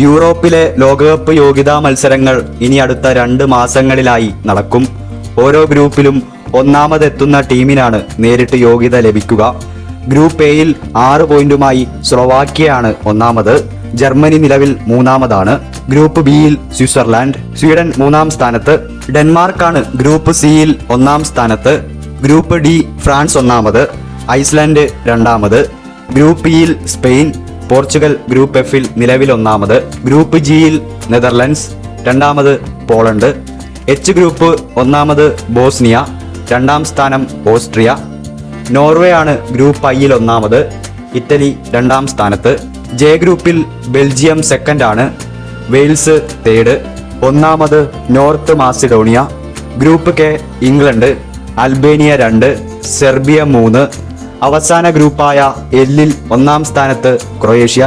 യൂറോപ്പിലെ ലോകകപ്പ് യോഗ്യതാ മത്സരങ്ങൾ ഇനി അടുത്ത രണ്ട് മാസങ്ങളിലായി നടക്കും. ഓരോ ഗ്രൂപ്പിലും ഒന്നാമതെത്തുന്ന ടീമിനാണ് നേരിട്ട് യോഗ്യത ലഭിക്കുക. ഗ്രൂപ്പ് എയിൽ ആറ് പോയിന്റുമായി സ്ലൊവാക്യയാണ് ഒന്നാമത്. ജർമ്മനി നിലവിൽ മൂന്നാമതാണ്. ഗ്രൂപ്പ് ബിയിൽ സ്വിറ്റ്സർലാൻഡ് സ്വീഡൻ മൂന്നാം സ്ഥാനത്ത്. ഡെൻമാർക്കാണ് ഗ്രൂപ്പ് സിയിൽ ഒന്നാം സ്ഥാനത്ത്. ഗ്രൂപ്പ് ഡി ഫ്രാൻസ് ഒന്നാമത്. ഐസ്ലാൻഡ് രണ്ടാമത്. ഗ്രൂപ്പ് ഇയിൽ സ്പെയിൻ പോർച്ചുഗൽ ഗ്രൂപ്പ് എഫിൽ നിലവിൽ ഒന്നാമത് ഗ്രൂപ്പ് ജിയിൽ നെതർലൻഡ്സ് രണ്ടാമത് പോളണ്ട്. എച്ച് ഗ്രൂപ്പ് ഒന്നാമത് ബോസ്നിയ രണ്ടാം സ്ഥാനം ഓസ്ട്രിയ. നോർവേ ആണ് ഗ്രൂപ്പ് ഐയിൽ ഒന്നാമത് ഇറ്റലി രണ്ടാം സ്ഥാനത്ത്. ജെ ഗ്രൂപ്പിൽ ബെൽജിയം സെക്കൻഡ് ആണ് വെയിൽസ് തേർഡ് ഒന്നാമത് North Macedonia group K England Albania രണ്ട് സെർബിയ മൂന്ന് അവസാന ഗ്രൂപ്പായ എല്ലിൽ ഒന്നാം സ്ഥാനത്ത് ക്രൊയേഷ്യ.